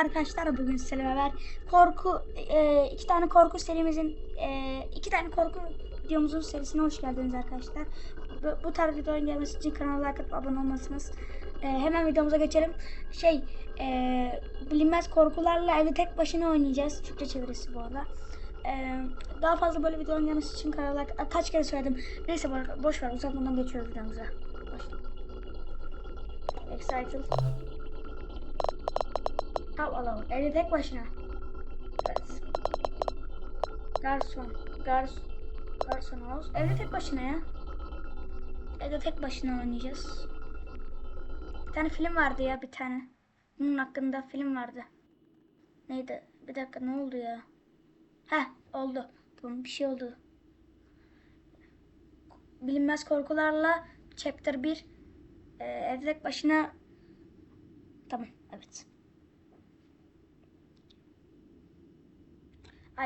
arkadaşlar bugün sizlerle beraber korku e, iki tane korku serimizin e, iki tane korku videomuzun serisine hoş geldiniz arkadaşlar. Bu, bu tarz videoların gelmesi için kanala like atıp abone olmalısınız. E, hemen videomuza geçelim. Şey e, bilinmez korkularla evde tek başına oynayacağız. Türkçe çevirisi bu arada. E, daha fazla böyle videoların gelmesi için kanala like kaç kere söyledim. Neyse bo- boş ver uzatmadan geçiyoruz videomuza. Başla. Excited. Al alalım. Evde tek başına. Evet. Garson. Gars Garson House. Evde tek başına ya. Evde tek başına oynayacağız. Bir tane film vardı ya bir tane. Bunun hakkında film vardı. Neydi? Bir dakika ne oldu ya? Heh oldu. Tamam bir şey oldu. Bilinmez korkularla chapter 1 ee, evde tek başına Tamam evet.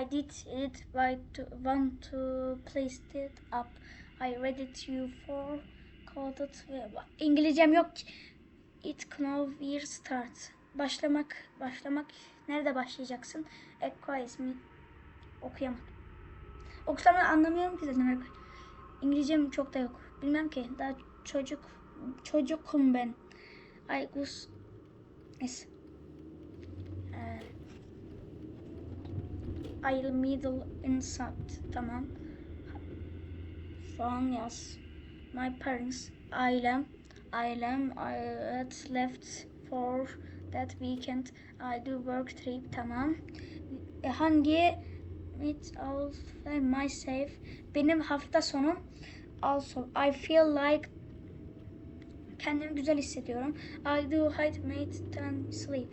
I did it right to want to place it up. I read it you for called it. İngilizcem yok. ki. It can we start. Başlamak, başlamak. Nerede başlayacaksın? Equise me. Okuyamam. Okusam anlamıyorum ki zaten. İngilizcem çok da yok. Bilmem ki. Daha çocuk, çocukum ben. I was Neyse. Ee, I'll middle inside. Tamam. Şu an yaz. My parents. Ailem. Ailem. Had left for that weekend. I do work trip. Tamam. E, hangi it all myself. Benim hafta sonum. Also, I feel like kendimi güzel hissediyorum. I do hide mate and sleep.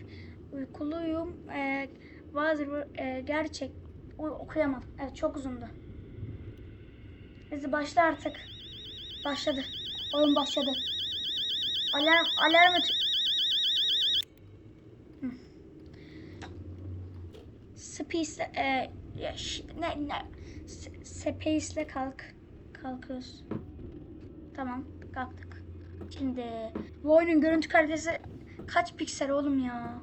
Uykuluyum. Ee, bazı e, gerçek Uy, okuyamam. Evet çok uzundu. Bizi başla artık. Başladı. Oyun başladı. Alarm alarm. Space e, ne ne Space'le kalk kalkıyoruz. Tamam kalktık. Şimdi bu oyunun görüntü kalitesi kaç piksel oğlum ya?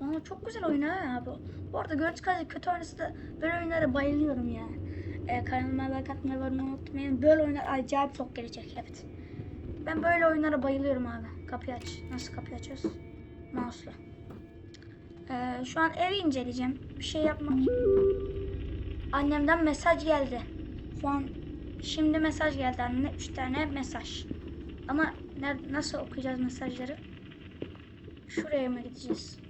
Aa, çok güzel oyun ha bu. Bu arada görüntü kalitesi kötü oynasa da böyle oyunlara bayılıyorum ya. Ee, kanalıma like atmayı abone unutmayın. Böyle oyunlar acayip çok gelecek evet. Ben böyle oyunlara bayılıyorum abi. Kapıyı aç. Nasıl kapıyı açıyoruz? Mouse'la. Ee, şu an evi inceleyeceğim. Bir şey yapmak. Annemden mesaj geldi. Şu an şimdi mesaj geldi anne. Üç tane mesaj. Ama nerede, nasıl okuyacağız mesajları? Şuraya mı gideceğiz?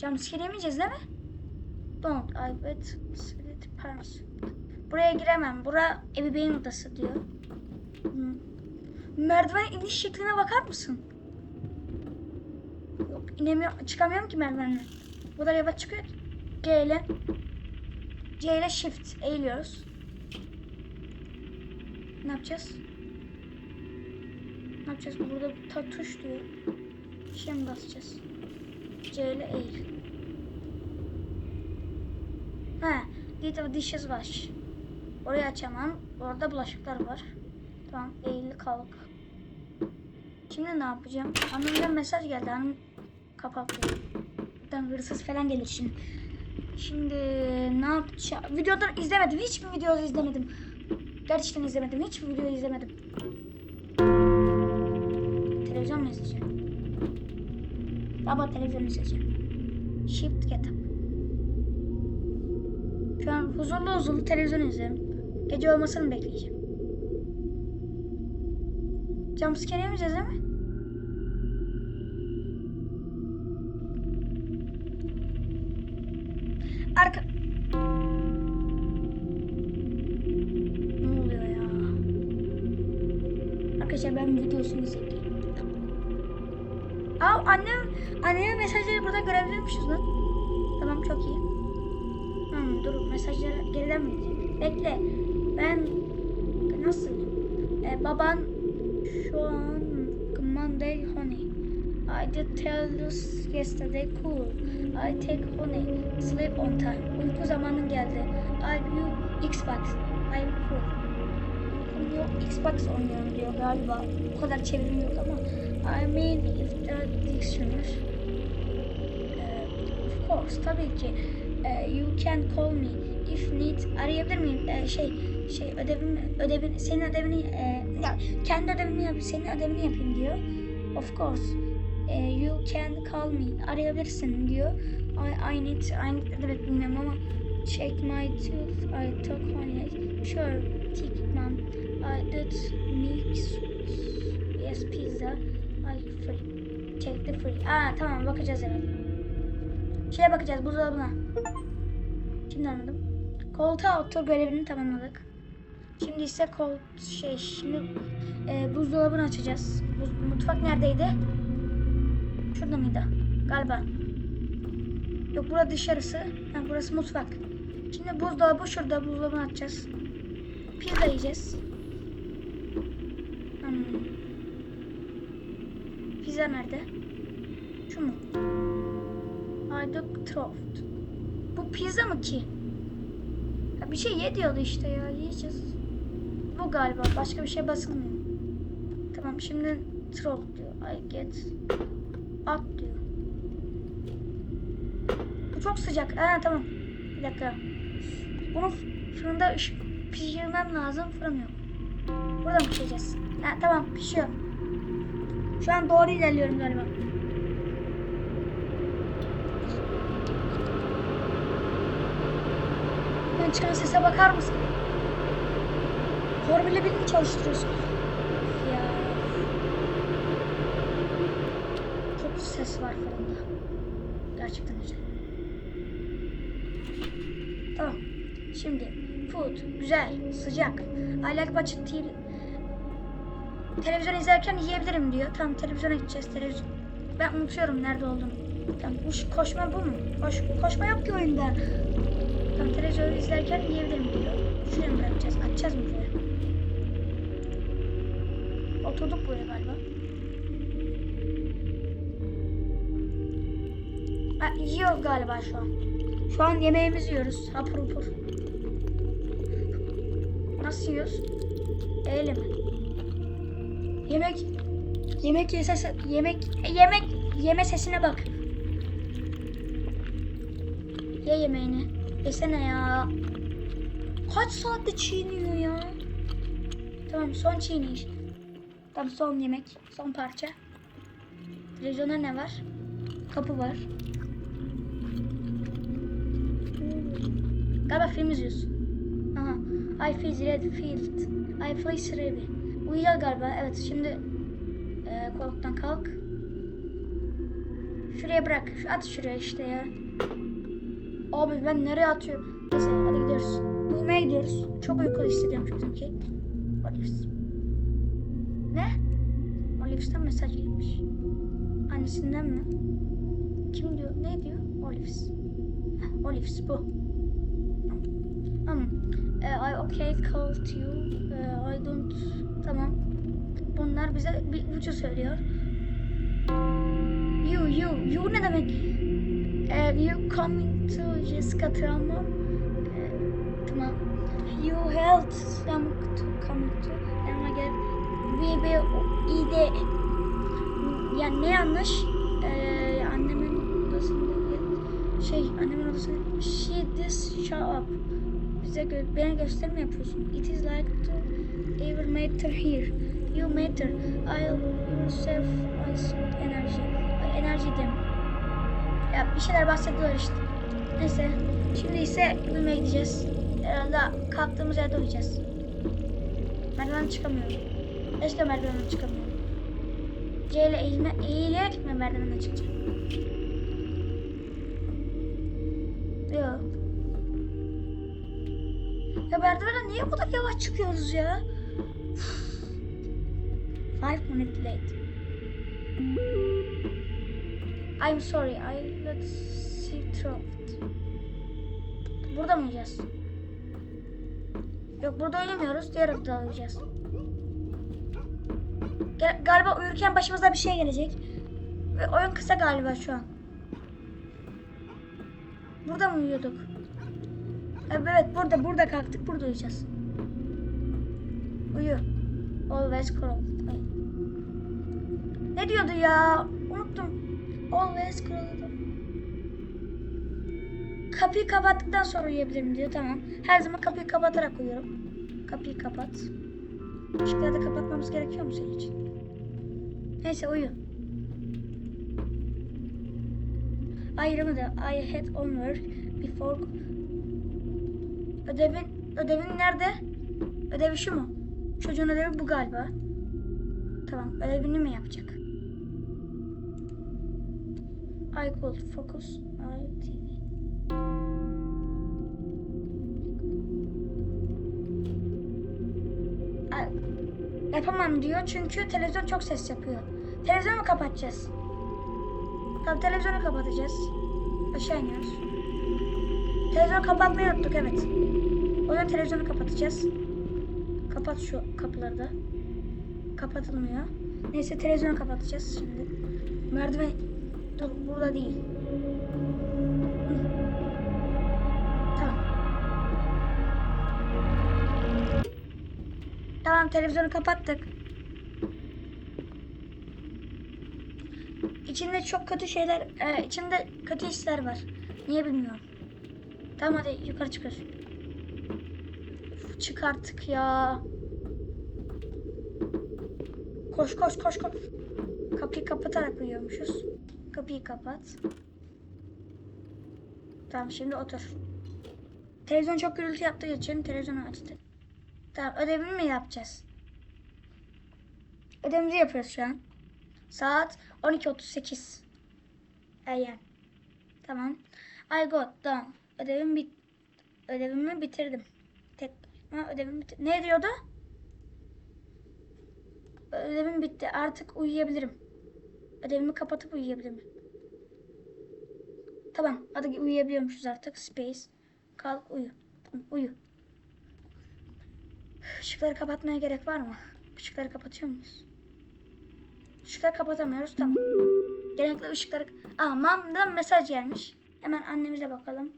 Jumpscare yemeyeceğiz değil mi? Don't. I bet parents. Buraya giremem. Bura ebeveyn odası diyor. Hmm. Merdiven iniş şekline bakar mısın? Yok inemiyorum. Çıkamıyorum ki merdivenden. Bu da yavaş çıkıyor. G ile C ile shift eğiliyoruz. Ne yapacağız? Ne yapacağız? Burada ta tuş diyor. Şimdi basacağız. İle eğil. Ha, did the dishes wash. Orayı açamam. Orada bulaşıklar var. Tamam, eğil kalk. Şimdi ne yapacağım? Annemden mesaj geldi. Annem kapattı. Buradan hırsız falan gelir şimdi. Şimdi ne yapacağım? Videodan izlemedim. Hiçbir video izlemedim. Gerçekten izlemedim. Hiçbir video izlemedim. Televizyon mu izleyeceğim? Baba televizyon izleyeceğim. Shift get up. Şu an huzurlu huzurlu televizyon izliyorum. Gece olmasını bekleyeceğim. Jumpscare mi? Arka... görebiliyormuşuz lan. Tamam çok iyi. Hmm, dur mesajları geriden mi? Bekle. Ben nasıl? Ee, baban şu an Monday honey. I did tell you yesterday cool. I take honey. Sleep on time. Uyku zamanın geldi. I view Xbox. I'm cool. Uykum yok. Xbox oynuyorum diyor galiba. O kadar çevirim yok ama. I mean if the dictionary. Course. Tabii ki. Ee, you can call me if need. Arayabilir miyim? Ee, şey, şey ödevimi, ödevini, senin ödevini, e, ya, kendi ödevimi yap, senin ödevini yapayım diyor. Of course. Ee, you can call me. Arayabilirsin diyor. I, I need, I need ne demek bilmiyorum ama check my tooth. I talk honey. Sure, take mom. I did mix. Yes, pizza. I free. Check the free. Aa tamam bakacağız evet. Şeye bakacağız buzdolabına. Şimdi anladım. Koltuğa otur görevini tamamladık. Şimdi ise kol şey şimdi e, buzdolabını açacağız. Buz- mutfak neredeydi? Şurada mıydı? Galiba. Yok burası dışarısı. Ha, burası mutfak. Şimdi buzdolabı şurada buzdolabını açacağız. Pizza yiyeceğiz. Hmm. Pizza nerede? Şu mu? Aydık Troft. Bu pizza mı ki? Ya bir şey ye diyordu işte ya. Yiyeceğiz. Bu galiba. Başka bir şey basılmıyor. Tamam şimdi Troft diyor. I get. At diyor. Bu çok sıcak. Ha tamam. Bir dakika. Bunu fırında pişirmem lazım. Fırın yok. Burada mı pişireceğiz? Ha tamam pişiyor. Şu an doğru ilerliyorum galiba. Ben çıkan sese bakar mısın? Formula 1 mi çalıştırıyorsun? Ya. Çok ses var fırında. Gerçekten güzel. Tamam. Şimdi food güzel, sıcak. I like watching TV. Televizyon izlerken yiyebilirim diyor. Tamam televizyona gideceğiz. Televizyon. Ben unutuyorum nerede olduğunu. Tamam koşma bu mu? Koş, koşma yok ki oyunda. Tamam televizyonu izlerken yiyebilirim diyor. Şuraya mı bırakacağız? Açacağız mı buraya? Oturduk buraya galiba. Ha, yiyor galiba şu an. Şu an yemeğimizi yiyoruz. Hapur hapur. Nasıl yiyoruz? Eyle mi? Yemek yemek yesese yemek yemek yeme sesine bak. Ye yemeğini. Yesene ya. Kaç saatte çiğniyor ya? Tamam son çiğneyiş. Tamam son yemek. Son parça. Televizyonda ne var? Kapı var. Galiba film izliyorsun. Aha. I feel red field. I feel ready. Uyuyacağız galiba. Evet şimdi e, koltuktan kalk. Şuraya bırak. Şu- At şuraya işte ya. Abi ben nereye atıyorum? Neyse hadi gidiyoruz. Uyumaya gidiyoruz. Çok uykulu hissediyorum bizimki. Olives. Ne? Olives'ten mesaj gelmiş. Annesinden mi? Kim diyor? Ne diyor? Olives. Olives bu. Um, uh, I okay called you. Uh, I don't. Tamam. Bunlar bize bir ipucu söylüyor. You, you, you ne demek? Uh, you coming to Jessica Trauma? Uh, tamam. You helped them to come to yanıma gel. We be iyi de yani ne yanlış? Ee, annemin odasında şey annemin odasında she this shut up bize gö bana gösterme yapıyorsun. It is like to ever matter here. You matter. I'll yourself I energy. Enerji dem. Ya bir şeyler bahsediyorlar işte. Neyse. Şimdi ise uyumaya gideceğiz. Herhalde kalktığımız yerde uyuyacağız. Merdiven çıkamıyorum. Keşke merdivenden çıkamıyorum. C ile eğilme, eğilerek mi merdivenden çıkacağım? Yok. Ya merdivene niye bu kadar yavaş çıkıyoruz ya? Five minutes late. I'm sorry, I see through. Burada mı yiyeceğiz? Yok burada oynamıyoruz. Diğer odada oynayacağız. Galiba uyurken başımıza bir şey gelecek. Ve oyun kısa galiba şu an. Burada mı uyuyorduk? Evet burada burada kalktık burada uyuyacağız. Uyu. Always crawl. Ne diyordu ya? Always crawl. kapıyı kapattıktan sonra uyuyabilirim diyor. Tamam. Her zaman kapıyı kapatarak uyuyorum. Kapıyı kapat. Işıkları da kapatmamız gerekiyor mu senin için? Neyse uyu. Ayrımı da I had homework before Ödevin, ödevin nerede? Ödevi şu mu? Çocuğun ödevi bu galiba. Tamam, ödevini mi yapacak? I could focus I TV. Ay, Yapamam diyor çünkü televizyon çok ses yapıyor. Televizyonu kapatacağız? Tamam televizyonu kapatacağız. Aşağı iniyoruz. Televizyonu kapatmayı unuttuk evet. O yüzden televizyonu kapatacağız. Kapat şu kapıları da. Kapatılmıyor. Neyse televizyonu kapatacağız şimdi. Merdiven dur burada değil. Tamam. Televizyonu kapattık. İçinde çok kötü şeyler, e, içinde kötü hisler var. Niye bilmiyorum. Tamam hadi yukarı çıkıyoruz. Çık artık ya. Koş koş koş koş. Kapıyı kapatarak uyuyormuşuz. Kapıyı kapat. Tamam şimdi otur. Televizyon çok gürültü yaptığı için televizyonu açtı. Tamam ödevimi mi yapacağız? Ödevimizi yapıyoruz şu an. Saat 12.38. AM. Tamam. I got done. Ödevim bit ödevimi bitirdim. Tek ha, ödevimi bitir Ne diyordu? Ödevim bitti. Artık uyuyabilirim. Ödevimi kapatıp uyuyabilirim. Tamam. Hadi uyuyabiliyormuşuz artık. Space. Kalk uyu. Tamam, uyu. Işıkları kapatmaya gerek var mı? Işıkları kapatıyor muyuz? Işıkları kapatamıyoruz. Tamam. Genellikle ışıkları... Aa, mamdan mesaj gelmiş. Hemen annemize bakalım.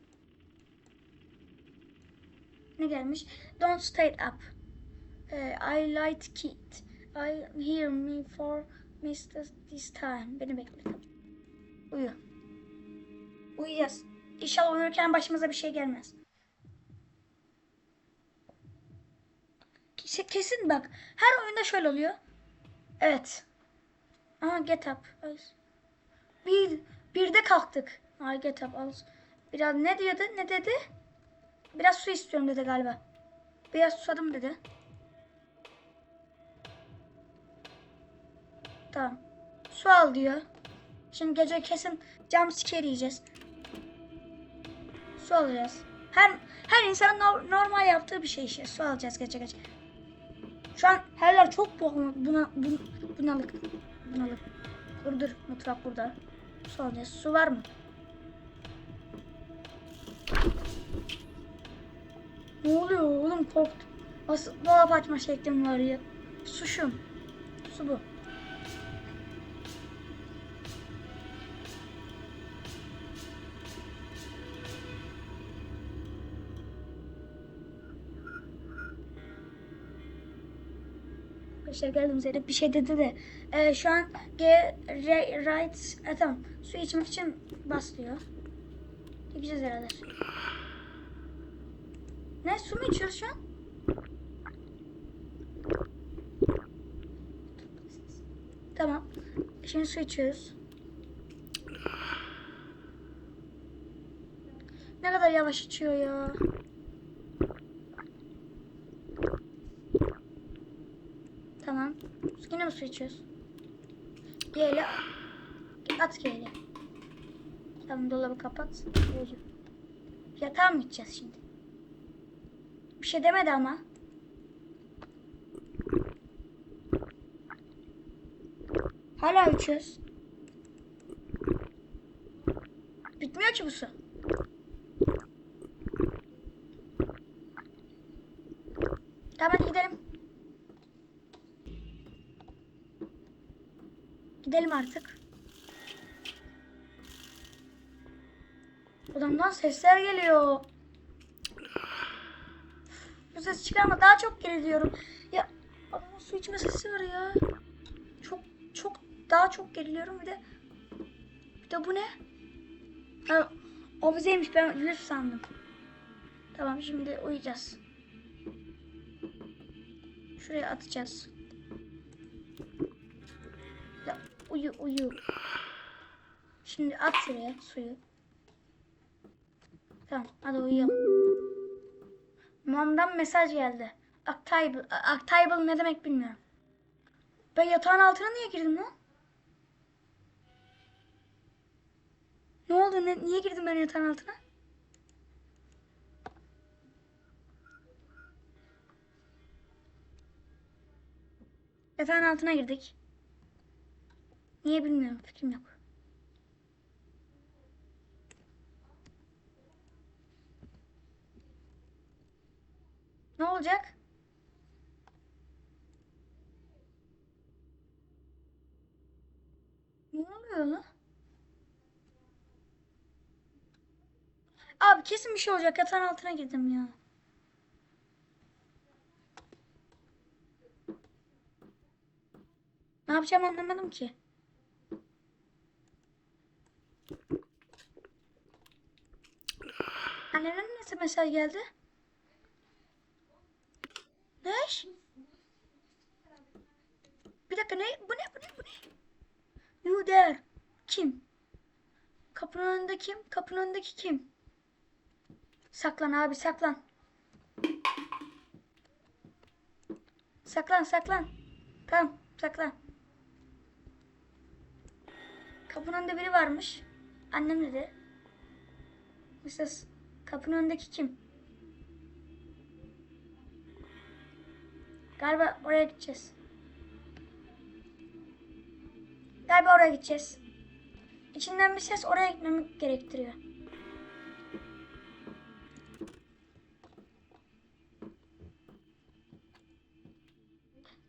Ne gelmiş? Don't stay up. Eh, I light kid. I hear me for Mr. this time. Beni bekle. Uyu. Uyuyacağız. İnşallah uyurken başımıza bir şey gelmez. Kesin, kesin bak. Her oyunda şöyle oluyor. Evet. Aha get up. Bir, bir de kalktık. Ay get up. Al. Biraz ne diyordu? Ne dedi? Biraz su istiyorum dedi galiba. Biraz susadım dedi. Tamam. Su al diyor. Şimdi gece kesin cam scare yiyeceğiz. Su alacağız. Her her insan no- normal yaptığı bir şey işte. Su alacağız gece gece. Şu an her yer çok buna, buna, bun- bunalık. Bunalık. Dur dur mutfak burada. Su alacağız. Su var mı? Ne oluyor oğlum korktum. Nasıl dolap açma şeklim var ya. Su şu. Su bu. Arkadaşlar geldim Zeynep bir şey dedi de e, şu an G re, right e, tamam su içmek için bas diyor. Gideceğiz herhalde. Ne su mu içiyoruz şu an? Tamam. Şimdi su içiyoruz. Ne kadar yavaş içiyor ya. Tamam. Mi su içiyoruz? At gele. Tamam dolabı kapat. Uyu. Yatağa mı gideceğiz şimdi? Bir şey demedi ama. Hala içiyoruz. Bitmiyor ki bu su. Tamam hadi gidelim. Gidelim artık. Odamdan sesler geliyor. Bu ses çıkarma daha çok geriliyorum. Ya adamın su içme sesi var ya. Çok çok daha çok geriliyorum bir de. Bir de bu ne? Ha, Avizeymiş ben yüz sandım. Tamam şimdi uyuyacağız. Şuraya atacağız. Uyu uyu. Şimdi at şuraya suyu. Tamam hadi uyuyalım. Mom'dan mesaj geldi. Actable. Actable ne demek bilmiyorum. Ben yatağın altına niye girdim lan? Ne oldu? Ne, niye girdim ben yatağın altına? Yatağın altına girdik. Niye bilmiyorum. Fikrim yok. Ne olacak? Ne oluyor lan? Abi kesin bir şey olacak. Yatağın altına girdim ya. Ne yapacağımı anlamadım ki. Annenin nasıl mesaj geldi? Ne? Bir dakika ne? Bu ne? Bu ne? Bu ne? You there. Kim? Kapının önünde kim? Kapının önündeki kim? Saklan abi saklan. Saklan saklan. Tamam saklan. Kapının önünde biri varmış. Annem dedi. Mesela kapının önündeki kim? Galiba oraya gideceğiz. Galiba oraya gideceğiz. İçinden bir ses oraya gitmemi gerektiriyor.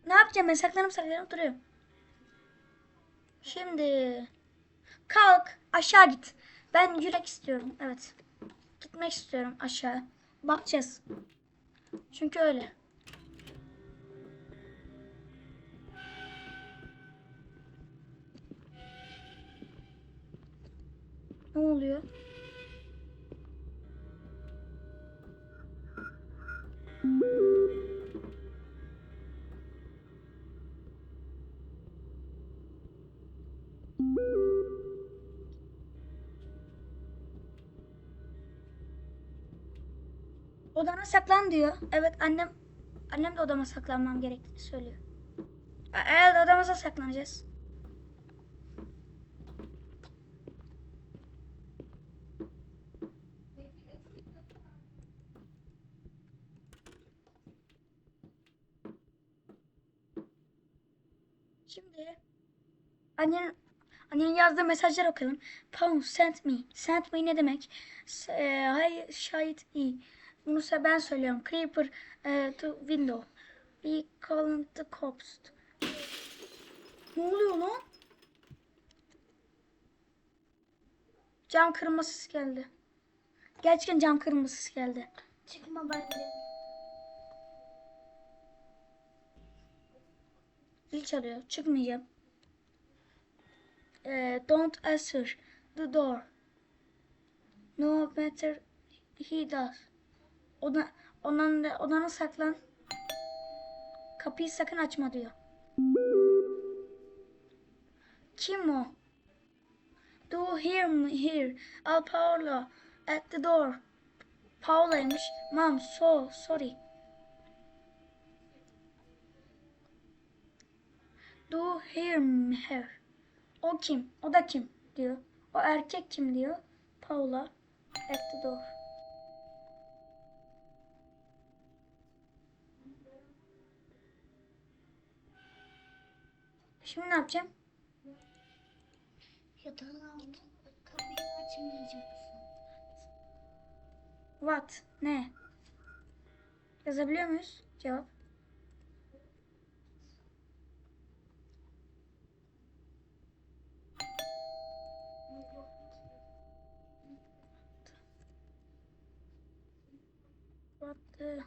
Ne yapacağım ben saklanıp saklanıp duruyorum. Şimdi kalk aşağı git. Ben yürek istiyorum. Evet. Gitmek istiyorum aşağı. Bakacağız. Çünkü öyle. Ne oluyor? Odana saklan diyor. Evet annem annem de odama saklanmam gerektiğini söylüyor. Evet odamıza saklanacağız. Şimdi annenin annenin yazdığı mesajlar okuyalım. Pound sent me. Sent me ne demek? E, Hay şahit iyi. Bunu ben söylüyorum. Creeper e, to window. We call the cops. Ne oluyor lan? Cam kırılma sesi geldi. Gerçekten cam kırılma sesi geldi. Çıkma bence. Zil çalıyor. Çıkmayacağım. Ee, don't answer the door. No matter he does. Ona, odanın, odana saklan. Kapıyı sakın açma diyor. Kim o? Do you hear me here? Al Paolo at the door. Paolo'ymuş. Mom, so sorry. Do you hear me here? O kim? O da kim? diyor. O erkek kim diyor. Paula at the door. Şimdi ne yapacağım? Yatağın altı kapıyı açmayacaksın. What? Ne? Yazabiliyor muyuz? Cevap. What the...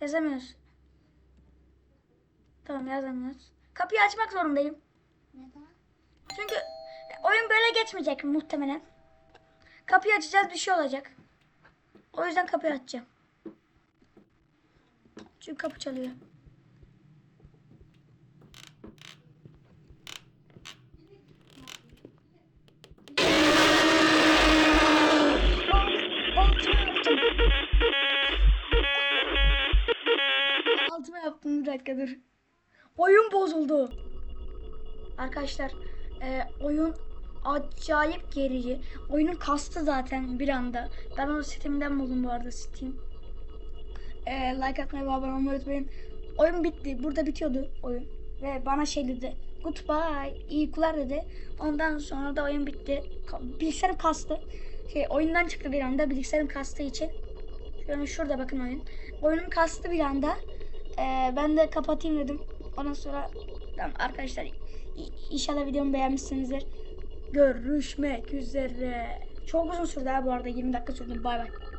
Yazamıyoruz. Tamam yazamıyoruz. Kapıyı açmak zorundayım. Neden? Çünkü oyun böyle geçmeyecek muhtemelen. Kapı kapıyı açacağız bir şey olacak. O yüzden kapıyı açacağım. Çünkü kapı çalıyor. Altıma yaptım bir dakika dur. Oyun bozuldu. Arkadaşlar e, oyun acayip gerici. Oyunun kastı zaten bir anda. Ben onu Steam'den buldum bu arada Steam. E, like atmayı ve abone olmayı unutmayın. Oyun bitti. Burada bitiyordu oyun. Ve bana şey dedi. Goodbye. iyi uykular dedi. Ondan sonra da oyun bitti. Bilgisayarım kastı. Şey, oyundan çıktı bir anda bilgisayarım kastığı için. Şöyle şurada bakın oyun. Oyunum kastı bir anda. E, ben de kapatayım dedim. Ondan sonra tamam arkadaşlar inşallah videomu beğenmişsinizdir. Görüşmek üzere. Çok uzun sürdü ha bu arada 20 dakika sürdü. Bay bay.